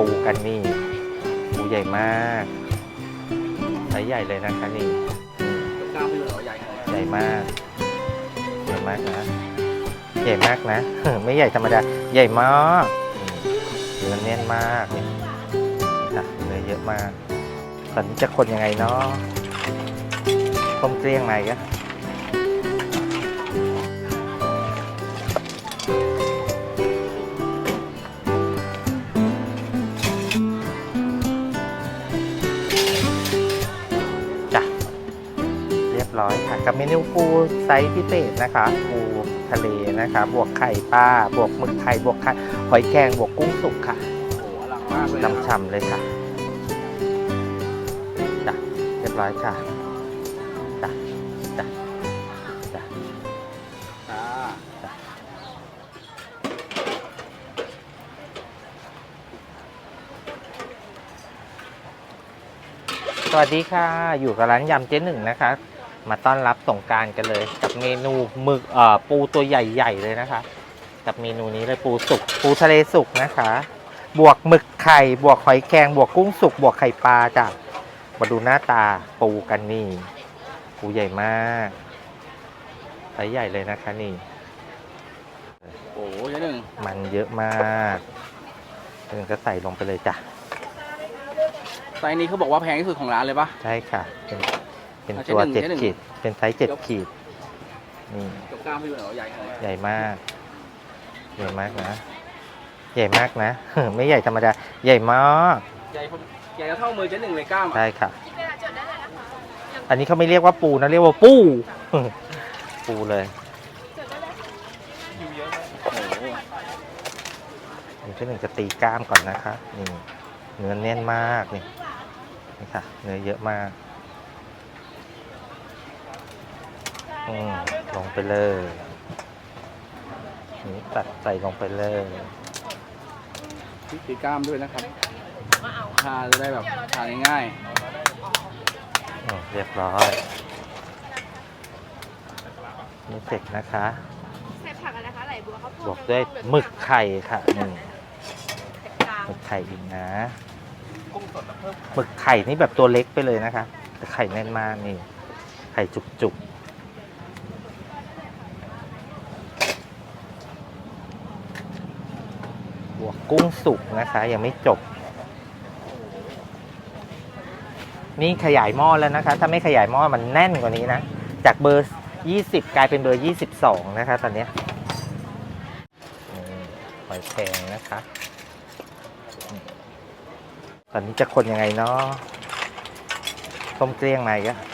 ปูกันนี่ปูใหญ่มากไซส์ใหญ่เลยนะคะนี่อืมกล้ามไม่เหลือใหญ่เลยใหญ่มากใหญ่มากนะใหญ่มากนะ ไม่ใหญ่ธรรมดาใหญ่มากอืมเนื้อแน่นมากนี่ค่ะเนื้อเยอะมากตอนนี้จะคนยังไงเนาะต้มเกลี้ยงไหมก กับเมนูปูไซส์พิเศษนะคะปูทะเลนะคะ บวกไข่ปลาบวกหมึกไข่บวกไข่หอยแครงบวกกุ้งสุกค่ะโอ้โหอลังมากเลยนะครับช่ำๆเลยค่ะจ้ะเรียบร้อยค่ะจ้ะจ้ะจ้ะอ่าสวัสดีค่ะ อยู่กับร้านยำเจ๊หนึ่งนะคะ มาต้อนรับสงกรารกันเลย กับเมนูหมึกเอ่อปูตัวใหญ่ๆเลยนะคะ กับเมนูนี้เลยปูสุกปูทะเลสุกนะคะ บวกหมึกไข่บวกหอยแครงบวกกุ้งสุกบวกไข่ปลาจ้ะมาดูหน้าตาปูกันนี่ปูใหญ่มากไซส์ใหญ่เลยนะคะนี่ โอ้โหเจ๊หนึ่งมันเยอะมากถึงก็ใส่ลงไปเลยจ้ะไซส์นี้เขาบอกว่าแพงที่สุดของร้านเลยปะใช่ค่ะเป็น เป็นเอาตัวเจ๊เจ็ดหนึ่ง ขีด เป็นไซส์เจ็ดขีด นี่กับกล้ามไม่เหลือใหญ่เลยใหญ่มาก ใหญ่มากนะ ใหญ่มากนะ ไม่ใหญ่ธรรมดา ใหญ่มาก ใหญ่พอใหญ่เท่ามือเจ๊หนึ่งเลยกล้ามอะใช่ค่ะ อันนี้เขาไม่เรียกว่าปูนะ เรียกว่าปู ปูเลย โอ้โหนี่ที่หนึ่งจะตีกล้ามก่อนนะคะนี่เนื้อแน่นมากนี่นี่ค่ะ เนื้อเยอะมาก อืมลงไปเลยนี่ตัดใส่ลงไปเลยพริกตีกล้ามด้วยนะครับทานจะได้แบบทานง่ายอืมเรียบร้อยนี่เสร็จนะคะ ใส่ผักอะไรคะไหลบัวข้าวโพดบวกด้วยหมึกไข่ค่ะนี่กลางหมึกไข่อีกนะๆกุ้งสดแบบเพิ่มหมึกไข่นี่แบบตัวเล็กไปเลยนะคะแต่ไข่แน่นมากนี่ ไข่จุกๆ กุ้งสุกนะคะ ยังไม่จบ นี่ขยายหม้อแล้วนะคะ ถ้าไม่ขยายหม้อมันแน่นกว่านี้นะ จากเบอร์20กลายเป็นเบอร์22นะคะ ตอนนี้หอยแครงนะคะ ตอนนี้จะคนยังไงเนาะต้มเกลี้ยงไหมก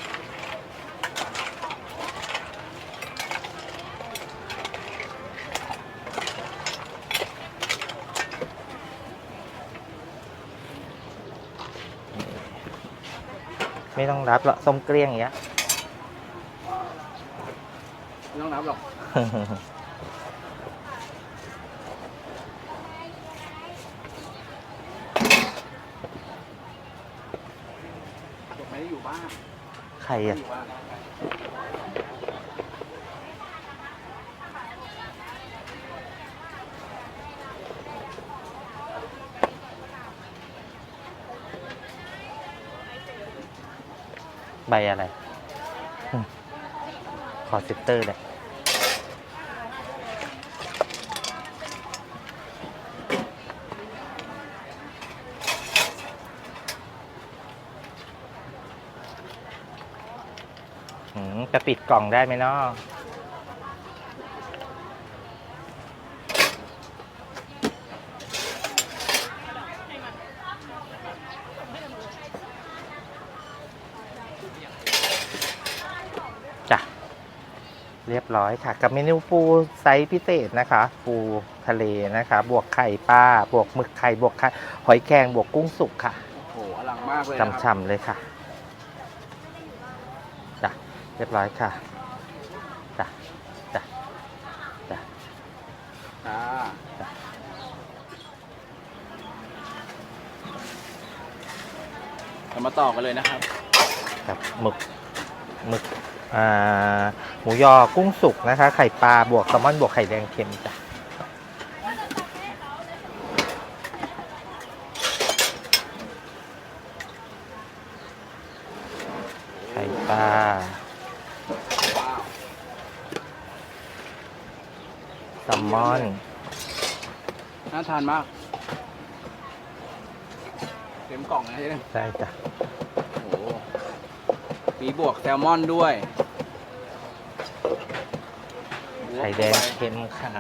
ไม่ต้องรับหรอกต้มเกลี้ยงอย่างเงี้ยไม่ต้องนับหรอกไม่ได้อยู่บ้านใครไม่ได้อะอยู่บ้าน อะไรอืมขอซิสเตอร์เลยอืมจะปิดกล่องได้ไหมเนาะจ้ะ เรียบร้อยค่ะ กับเมนูปูไซส์พิเศษนะคะ ปูทะเลนะคะ บวกไข่ปลาบวกหมึกไข่บวกไข่หอยแครงบวกกุ้งสุกค่ะโอ้โหอลังมากเลยนะครับ ช่ำๆเลยค่ะจ้ะเรียบร้อยค่ะจ้ะจ้ะจ้ะอ่าเรามาต่อกันเลยนะครับครับหมึกหมึกอ่าห มูยอกุ้งสุกนะคะ ไข่ปลาบวกแซลมอนบวกไข่แดงเค็มจ้ะไข่ปลาแซลมอนน่าทานมากเต็มกล่องเลยใช่จ้ะโอ้โหมีบวกแซลมอนด้วย ไข่แดงเค็มค่ะ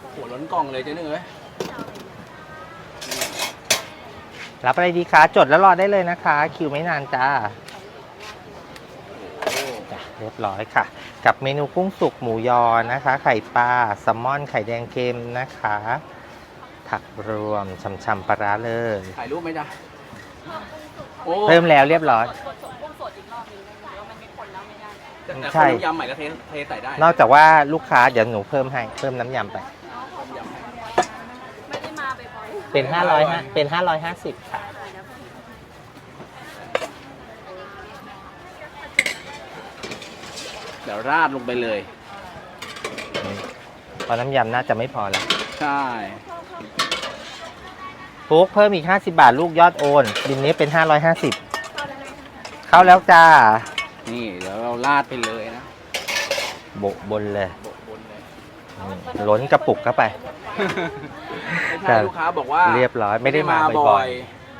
โอ้โหล้นกล่องเลยเจ๊หนึ่งเอ้ยรับอะไรดีคะจดแล้วรอได้เลยนะคะ คิวไม่นานจ้าโอ้โหจ้ะเรียบร้อยค่ะ กับเมนูกุ้งสุกหมูยอนะคะ ไข่ปลาแซลมอน ไข่แดงเค็มนะคะ ผักรวมช่ำๆปลาร้าเลยถ่ายรูปไหมจ๊ะโอ้เพิ่มแล้วเรียบร้อยแต่ แต่ใช่คนน้ำยำใหม่ก็เทเทใส่ได้นอกจากว่าลูกค้าเดี๋ยวหนูเพิ่มให้เพิ่มน้ำยำไปยำให้ไม่ได้มาบ่อยๆเป็น500ฮะเป็น 550 ค่ะ เดี๋ยวราดลงไปเลย เพราะน้ำยำน่าจะไม่พอแล้วใช่ฟุกเพิ่มอีก 50 บาทลูกยอดโอน บินนี้เป็น 550 เข้าแล้วจ้า นี่เดี๋ยวเราราดไปเลยนะโบะบนเลยโบกบนเลยนี่ล้นกระปุกเข้าไป ไม่ใช่ลูกค้าบอกว่าเรียบร้อยไม่ได้มาบ่อย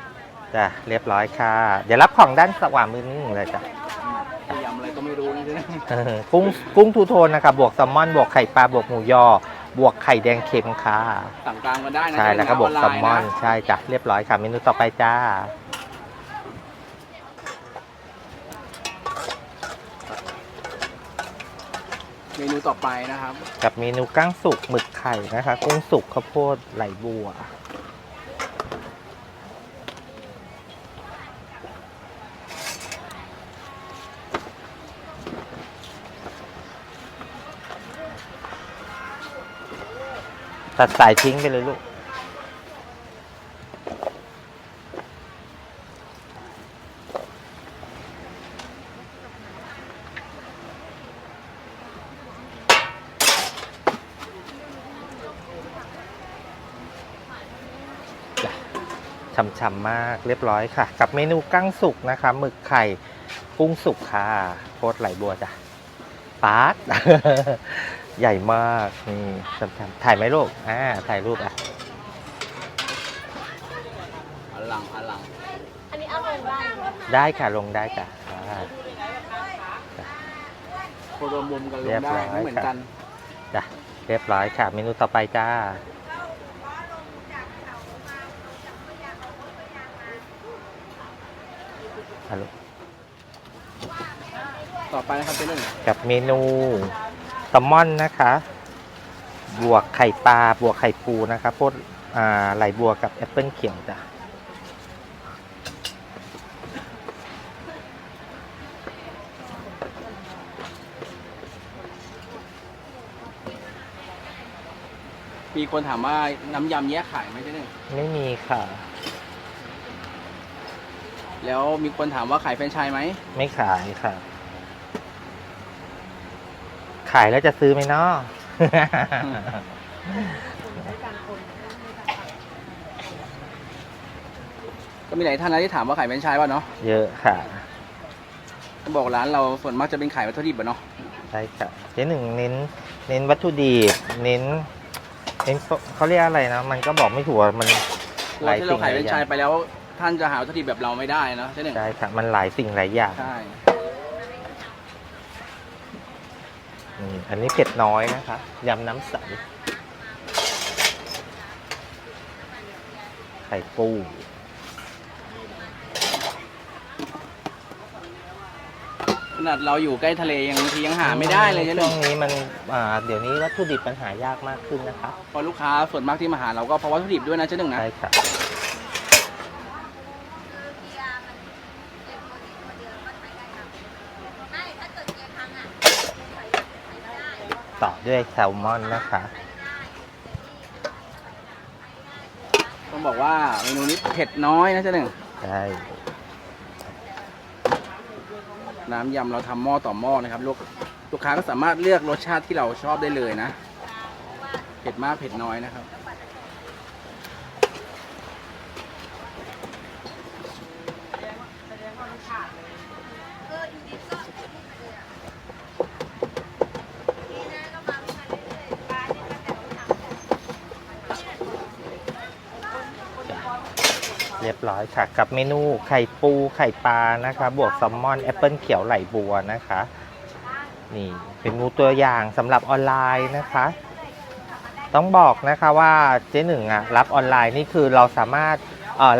ๆจ้ะเรียบร้อยค่ะ เดี๋ยวรับของด้านสว่างมือนึงเลยจ้ะๆยำอะไรก็ไม่รู้นะเจ๊เออกุ้งกุ้งทูโทนนะครับบวกแซลมอนบวกไข่ปลาบวกหมูยอ บวกไข่แดงเค็มค่ะสั่งตามกันได้นะใช่แล้วก็บวกเจ๊แซลมอนไน์ะใช่จ้ะเรียบร้อยค่ะเมนูต่อไปจ้า เมนูต่อไปนะครับ กับเมนูกั้งสุกหมึกไข่นะคะกุ้งสุกข้าวโพดไหลบัว ตัดสายทิ้งไปเลยลูก ช่ำๆมากเรียบร้อยค่ะ กับเมนูกั้งสุกนะคะหมึกไข่กุ้งสุกค่ะโคตรไหลบัวจ้ะปาร์ตใหญ่มากนี่ช่ำๆถ่ายไหมลูกอ่าถ่ายรูปอะอลังอลังอันนี้เอาลงได้ไหมได้ค่ะลงได้จ้ะอ่าโครวมรวมกันลเรียงบได้ร้อยไม่เหมือนกันจ้ะเรียบร้อยค่ะ เมนูต่อไปจ้า ฮัลโหลต่อไปนะครับเจ๊หนึ่งกับเมนูแซลมอนนะคะ บวกไข่ปลาบวกไข่ปูนะคะพวกอ่าไหลบัวกับแอปเปิลเขียวจ้ะมีคนถามว่าน้ำยำแยกขายไหมเจ๊หนึ่งไม่มีค่ะ แล้วมีคนถามว่าขายแฟรนไชส์ไหมไม่ขายค่ะ ขายแล้วจะซื้อไหมเนาะ ก็มีหลายท่านนะที่ถามว่าขายแฟรนไชส์ป่ะเนาะเยอะค่ะต้องบอกร้านเราส่วนมากจะเป็นขายวัตถุดิบอะเนาะใช่ค่ะเจ๊หนึ่งเน้น เน้นวัตถุดิบเน้น เน้นเขาเรียกอะไรนะ มันก็บอกไม่ถูกอะมันกลัวที่เราขายแฟรนไชส์ไปแล้ว ท่านจะหาวัตถุดิบแบบเราไม่ได้นะเจ๊หนึ่งใช่ค่ะมันหลายสิ่งหลายอย่างใช่อืมอันนี้เผ็ดน้อยนะคะยำน้ำใสไข่ปูขนาดเราอยู่ใกล้ทะเลยังบางทียังหาไม่ได้เลยเจ๊หช่นึ่วงงนี้มันอ่าเดี๋ยวนี้วัตถุดิบมันหายากมากขึ้นนะคะเพราะลูกค้าส่วนมากที่มาหาเราก็เพราะวัตถุดิบด้วยนะเจ๊หนึ่งนะ ใช่ค่ะต่ ด้วยแซลมอนนะคะ ต้องบอกว่าเมนูนี้เผ็ดน้อยนะเจ๊หนึ่งใช่ น้ำยำเราทำหม้อต่อหม้อนะครับลูกลูกค้าก็สามารถเลือกรสชาติที่เราชอบได้เลยนะ เผ็ดมากเผ็ดน้อยนะครับ เอออยู่ดีก็ เร้อยค่ะ กับเมนูไข่ปูไข่ปลานะคะ บวกแซลมอนแอปเปิลเขียวไหลบัวนะคะ นี่เป็นเมนูตัวอย่างสำหรับออนไลน์นะคะ ต้องบอกนะคะว่าเจ๊หนึ่งอะรับออนไลน์นี่คือเราสามารถ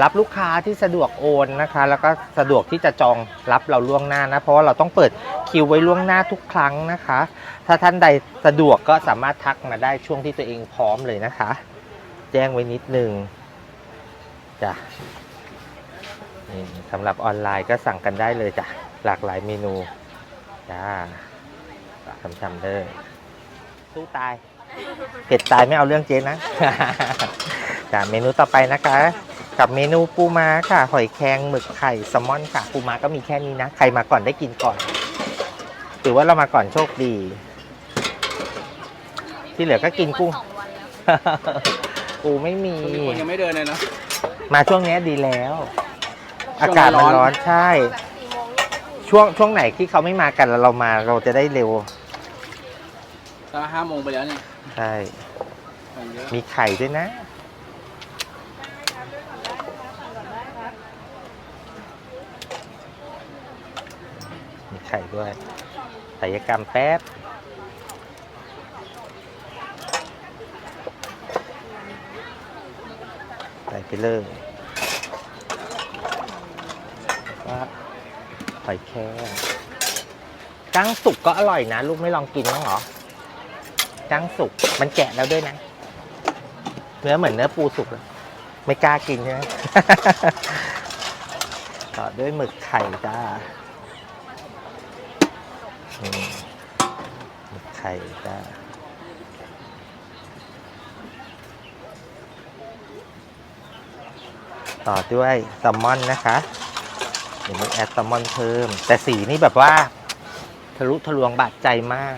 รับลูกค้าที่สะดวกโอนนะคะ แล้วก็สะดวกที่จะจองรับเราล่วงหน้านะ เพราะว่าเราต้องเปิดคิวไว้ล่วงหน้าทุกครั้งนะคะ ถ้าท่านใดสะดวกก็สามารถทักมาได้ช่วงที่ตัวเองพร้อมเลยนะคะ แจ้งไว้นิดนึงจ้ะ นี่สำหรับออนไลน์ก็สั่งกันได้เลยจ้ะ หลากหลายเมนูจ้าทำๆเด้อสู้ตายเผ็ดตายไม่เอาเรื่องเจ๊นะจ้ะเมนูต่อไปนะคะ กับเมนูปูม้าค่ะ หอยแครงหมึกไข่แซลมอนค่ะ ปูม้าก็มีแค่นี้นะ ใครมาก่อนได้กินก่อน ถือว่าเรามาก่อนโชคดี ที่เหลือก็กินกุ้งสองวันแล้วปูไม่มี คนยังไม่เดินเลยเนาะ มาช่วงเนี้ยดีแล้วช่วงนี้ อากาศมันร้อนใช่แบบสี่โมงเนี่ยก็ถึงช่วงช่วงไหนที่เขาไม่มากันแล้วเรามาเราจะได้เร็วตอนห้าโมงไปแล้วนี่ใช่คนเยอะมีไข่ด้วยนะ มีไข่ด้วยศัลยกรรมแป๊บ ใส่ไปเลย ว่าหอยแครงกั้งสุกก็อร่อยนะ ลูกไม่ลองกินบ้างเหรอกั้งสุกมันแกะแล้วด้วยนะ เนื้อเหมือนเนื้อปูสุกเลยไม่กล้ากินใช่ไหมต่อด้วยหมึกไข่จ้าหมึกไข่จ้าต่อด้วยแซลมอนนะคะ เดี๋ยวนี้แอดแซลมอนเพิ่ม แต่สีนี่แบบว่า ทะลุทะลวงบาดใจมาก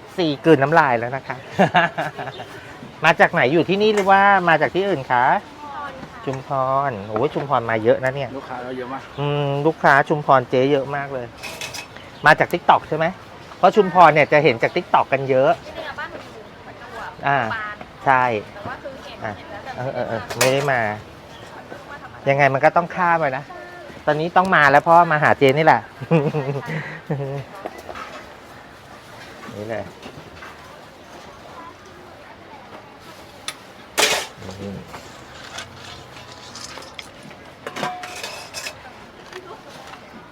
FC กลืนน้ำลายแล้วนะคะ มาจากไหนอยู่ที่นี่หรือว่ามาจากที่อื่นคะ ชุมพร โอ้ยชุมพรมาเยอะนะเนี่ย ลูกค้าเราเยอะมาก อืมลูกค้าชุมพรเจ๊เยอะมากเลย มาจากทิกตอกใช่ไหม เพราะชุมพรเนี่ยจะเห็นจากทิกตอกกันเยอะ ที่นี่บ้านหนูอยู่ประจวบอ่า ปานใช่ แต่ว่าคือเห็นอะ เห็นแล้วแต่เออเออเออไม่ได้มา ยังไงมันก็ต้องข้ามไปนะ ตอนนี้ต้องมาแล้วเพราะว่ามาหาเจนนี่แหละ นี่เลย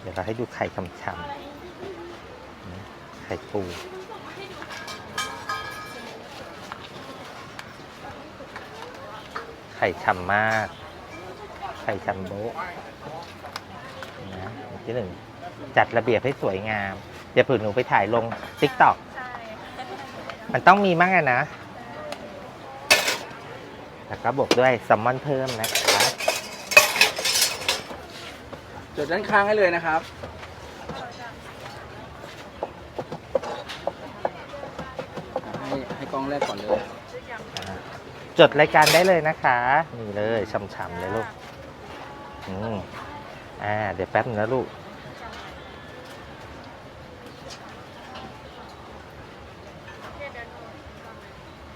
เดี๋ยวเราให้ดูไข่ฉ่ำๆไข่ปูไข่ฉ่ำมาก ไข่จัมโบ้นะ ที่หนึ่งจัดระเบียบให้สวยงามเดี๋ยวผืนหนูไปถ่ายลงติ๊กต็อกใช่มันต้องมีมั่งอะนะ แล้วก็บวกด้วยแซัมมอนเพิ่มนะคะจดด้านข้างให้เลยนะครับ ให้ให้กล้องแรกก่อนเลยอ่าจดรายการได้เลยนะคะ นี่เลยช่ำๆเลยลูก อืม อ่าเดี๋ยวแป๊บนึงนะลูก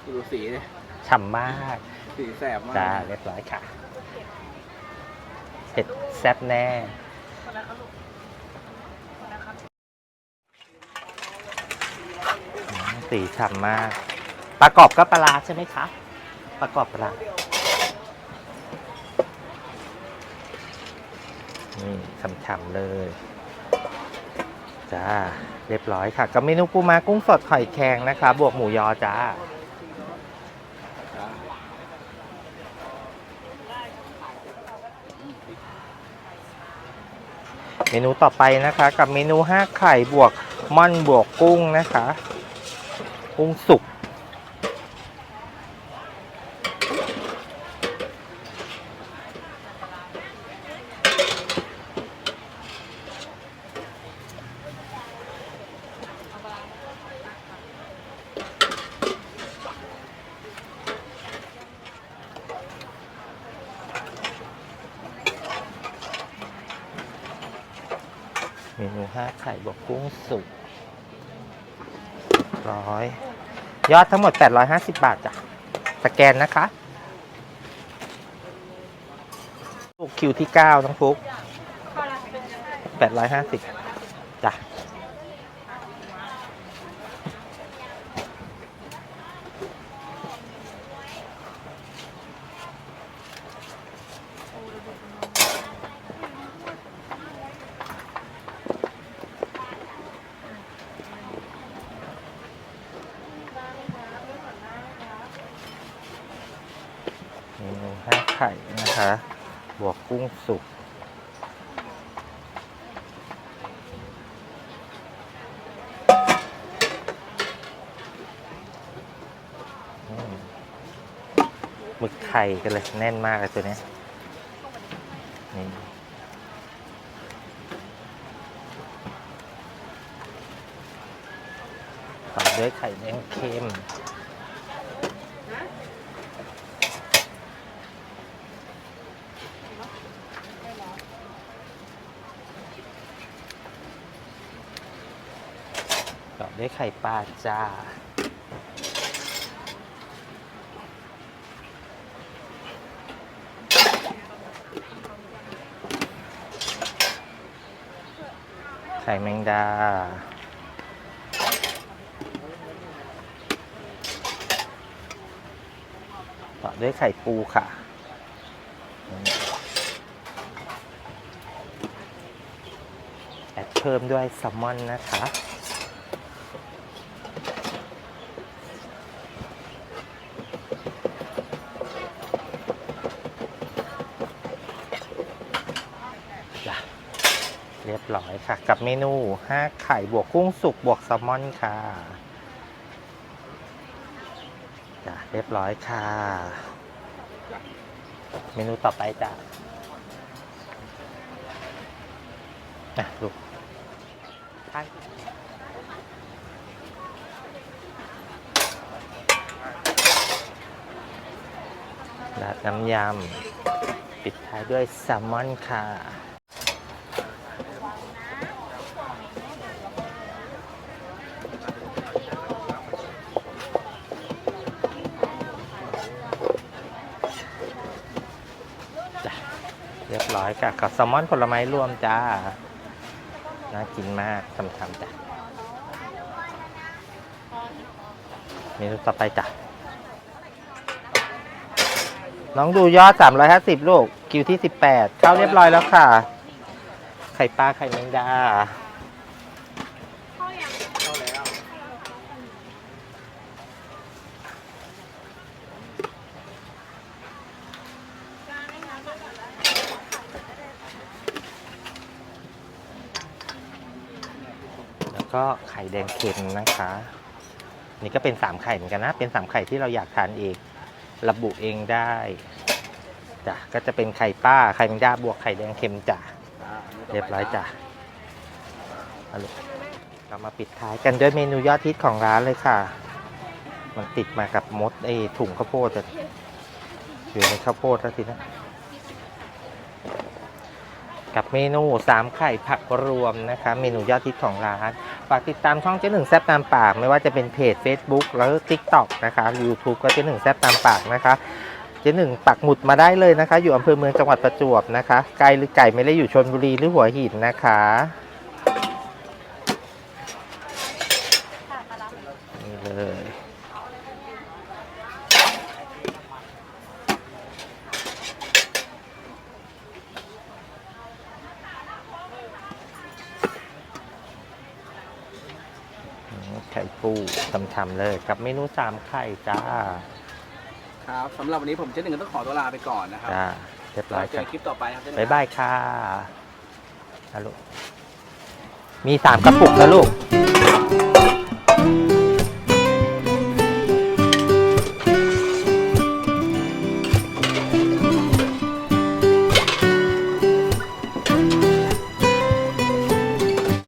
ดูสีดิฉ่ำมากสีแสบมากจ้าเรียบร้อยค่ะเผ็ดแซ่บแน่อืมสีฉ่ำมาก ประกอบก็ปลาร้าใช่ไหมคะ ประกอบปลาร้า นี่ฉ่ำๆเลย จ้า เรียบร้อยค่ะ กับเมนูปูมากุ้งสดหอยแครงนะคะ บวกหมูยอจ้าจ้า เมนูต่อไปนะคะ กับเมนูห้าไข่บวกม่อนบวกกุ้งนะคะ กุ้งสุกะไข่บวกกุ้งสุกร้อยยอดทั้งหมด 850 บาทจ้ะสแกนนะคะคิวที่ 9 น้องฟุก850 นะคะ บวกกุ้งสุก หมึกไข่กันเลย แน่นมากเลยตัวนี้นี่ต่อด้วยไข่แดงเค็ม ด้วยไข่ปลาจ้า ไข่แมงดาต่อด้วยไข่ปูค่ะ แอดเพิ่มด้วยแซลมอนนะคะ ร้อยค่ะ กับเมนู5ไข่บวกกุ้งสุกบวกแซลมอนค่ะจ้ะเรียบร้อยค่ะ เมนูต่อไปจ้ะอะลูกทานราดน้ำยำ ปิดท้ายด้วยแซลมอนค่ะ เรียบร้ อยกับกับแซลมอนผลไม้รวมจ้า น่ากินมากทำๆจ้ะเมนูต่อไปจ้ะ น้องดูยอด 350 ลูก คิวที่ 18 เข้าเรียบร้อยแล้วค่ะ ไข่ปลาไข่แมงดา ข้ออย่าง เข้าแล้ว แล้ว ก็ไข่แดงเค็มนะคะ นี่ก็เป็น3ไข่เหมือนกันนะ เป็น3ไข่ที่เราอยากทานเอง ระบุเองได้จ้ะก็จะเป็นไข่ป้าไข่แมงดาบวกไข่แดงเค็มจ้ะอ่าอันนี้ต่ไปเรียบร้อยจ้ะเอาลูกเรามาปิดท้ายกันด้วยเมนูยอดฮิตของร้านเลยค่ะ มันติดมากับมดไอ้ถุงข้าวโพดอะอยู่ในข้าวโพดแล้วทีนะกับเมนูสามไข่ผักรวมนะคะ เมนูยอดฮิตของร้าน ฝากติดตามช่องเจ๊หนึ่งแซบตามปาก ไม่ว่าจะเป็นเพจ Facebook แล้ว TikTok นะคะ YouTube ก็เจ๊หนึ่งแซบตามปากนะคะเจ๊หนึ่งปักหมุดมาได้เลยนะคะ อยู่อำเภอเมืองจังหวัดประจวบนะคะ ไกลหรือไก่ไม่ได้อยู่ชนบุรีหรือหัวหินนะคะมารับ นี่เลยอืมไข่ ปูทำๆเลยกับเมนูสามไข่จ้า ครับสำหรับวันนี้ผมเจ๊หนึ่งก็ต้องขอตัวลาไปก่อนนะครับจ้าเรียบร้อยเจครัอบคลิปต่อไปครับเจ๊หนึ่งบ๊ายบายค่ะฮัลโหลมีสามกระปุกนะลูก